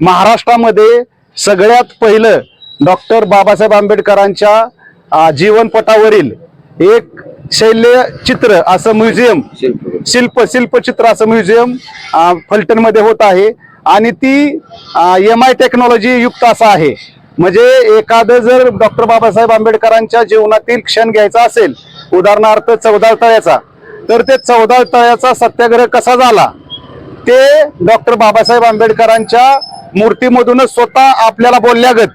महाराष्ट्रामध्ये सगळ्यात पहिलं डॉक्टर बाबासाहेब आंबेडकरांच्या जीवनपटावरील एक शैल्य चित्र असं म्युझियम शिल्प शिल्पचित्र असं म्युझियम फलटणमध्ये होत आहे. आणि ती एम आय टेक्नॉलॉजी युक्त असं आहे. म्हणजे एखादं जर डॉक्टर बाबासाहेब आंबेडकरांच्या जीवनातील क्षण घ्यायचा असेल उदाहरणार्थ चौदा तळ्याचा तर ते चौदा तळ्याचा सत्याग्रह कसा झाला? ते डॉक्टर बाबासाहेब आंबेडकरांच्या मूर्तीमधूनच स्वतः आपल्याला बोलल्यागत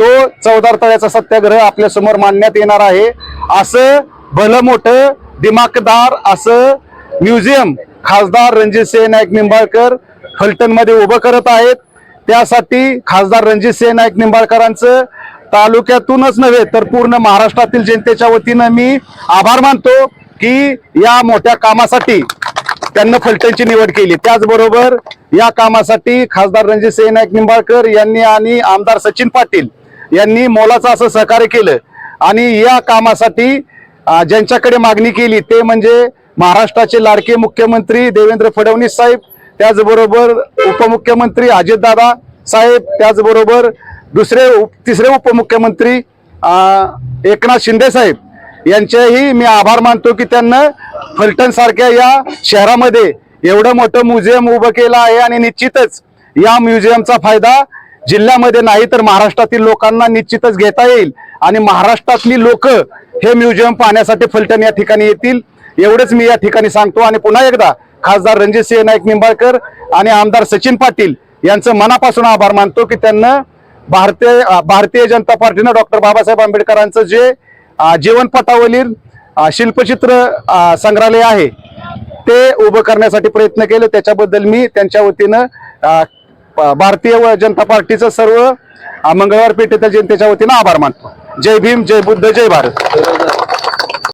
तो चौदार तळ्याचा सत्याग्रह आपल्यासमोर मांडण्यात येणार आहे. असं भलं मोठं दिमाकदार असं म्युझियम खासदार रणजितसिंह नाईक निंबाळकर फलटणमध्ये उभं करत आहेत. त्यासाठी खासदार रणजितसिंह नाईक निंबाळकरांचं तालुक्यातूनच नव्हे तर पूर्ण महाराष्ट्रातील जनतेच्या वतीनं मी आभार मानतो की या मोठ्या कामासाठी त्यांना फलटणची निवड केली. त्याचबरोबर या कामासाठी खासदार रणजित सिंह नाईक निंबाळकर यांनी आणि आमदार सचिन पाटील यांनी मोलाचं असं सहकार्य केलं. आणि या कामासाठी ज्यांच्याकडे मागणी केली ते म्हणजे महाराष्ट्राचे लाडके मुख्यमंत्री देवेंद्र फडणवीस साहेब त्याचबरोबर उपमुख्यमंत्री अजितदादा साहेब त्याचबरोबर दुसरे उप तिसरे उपमुख्यमंत्री एकनाथ शिंदे साहेब यांचेही मी आभार मानतो की त्यांना फलटण सारख्या या शहरामध्ये एवढं मोठं म्युझियम उभं केलं आहे आणि निश्चितच या म्युझियमचा फायदा जिल्ह्यामध्ये नाही तर महाराष्ट्रातील लोकांना निश्चितच घेता येईल. आणि महाराष्ट्रातली लोक हे म्युझियम पाहण्यासाठी फलटण या ठिकाणी येतील. एवढंच मी या ठिकाणी सांगतो आणि पुन्हा एकदा खासदार रणजित सिंह नाईक निंबाळकर आणि आमदार सचिन पाटील यांचं मनापासून आभार मानतो की त्यांना भारतीय भारतीय जनता पार्टीनं डॉक्टर बाबासाहेब आंबेडकरांचं जे अं, जीवनपटावरील शिल्पचित्र संग्रहालय आहे. ते उभं करण्यासाठी प्रयत्न केले. त्याच्याबद्दल मी त्यांच्या वतीनं प- भारतीय व जनता पार्टीचं सर्व मंगळवार पेठेतील जनतेच्या वतीनं आभार मानतो. जय भीम जय बुद्ध जय भारत.